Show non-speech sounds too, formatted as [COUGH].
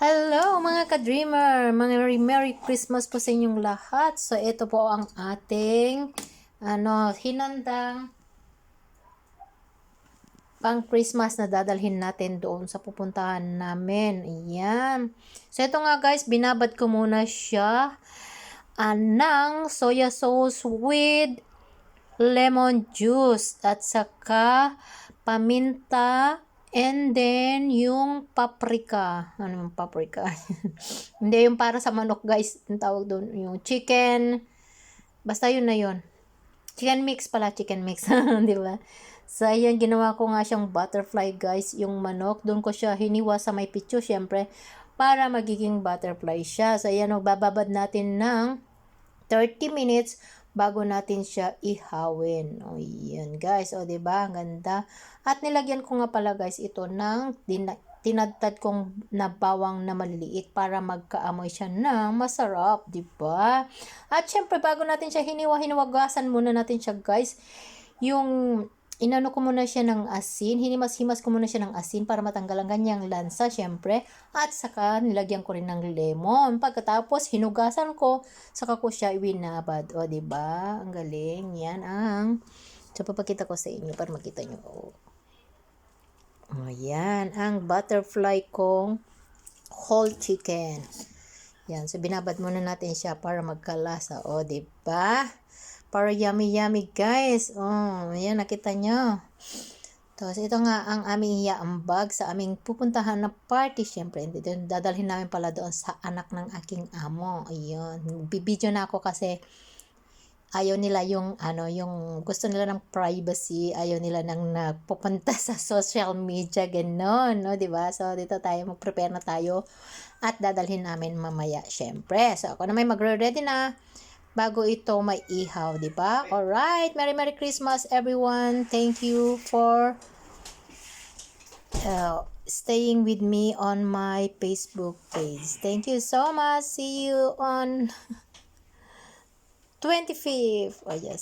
Hello mga ka-dreamer! Mga Merry Christmas po sa inyong lahat. So ito po ang ating ano, hinandang pang Christmas na dadalhin natin doon sa pupuntahan namin. Ayan. So ito nga guys, binabad ko muna siya ah, ng soya sauce with lemon juice at saka paminta and then yung paprika. Ano yung paprika? [LAUGHS] Hindi yung para sa manok guys. Yung tawag doon. Yung chicken. Basta yun na yun. Chicken mix pala. Chicken mix. [LAUGHS] Di ba? So, ayan, ginawa ko nga siyang butterfly, guys, yung manok. Doon ko siya hiniwa sa may pitso, syempre, para magiging butterfly siya. So, ayan, bababad natin ng 30 minutes bago natin siya ihawin. O, yan, guys. O, diba? Ang ganda. At nilagyan ko nga pala, guys, ito ng tinadtad kong na bawang na maliliit para magkaamoy siya ng masarap, di ba? At syempre, bago natin siya hiniwa, hiniwagasan muna natin siya, guys. Yung inano ko muna siya ng asin, hinimas-himas ko muna siya ng asin para matanggal ang ganyang lansa, syempre. At saka, nilagyan ko rin ng lemon. Pagkatapos, hinugasan ko, saka ko siya winabad. O, ba Ang galing. Yan ang... So, papakita ko sa inyo para makita nyo. O, o yan. Ang butterfly kong whole chicken. Yan. So, binabad muna natin siya para magkalasa. O, ba para yummy yummy guys. Oh, ayan nakita nyo. Tapos ito nga ang aming iaambag sa aming pupuntahan na party. Siyempre, dito dadalhin namin pala doon sa anak ng aking amo. Ayun. Bibidyo na ako kasi ayaw nila yung ano yung gusto nila ng privacy ayaw nila nang nagpupunta [LAUGHS] sa social media ganon no di ba so dito tayo mag-prepare na tayo at dadalhin namin mamaya syempre so ako na may magre-ready na bago ito may ihaw, di ba? Alright, Merry Merry Christmas everyone. Thank you for uh, staying with me on my Facebook page. Thank you so much. See you on [LAUGHS] 25th. Oh yes.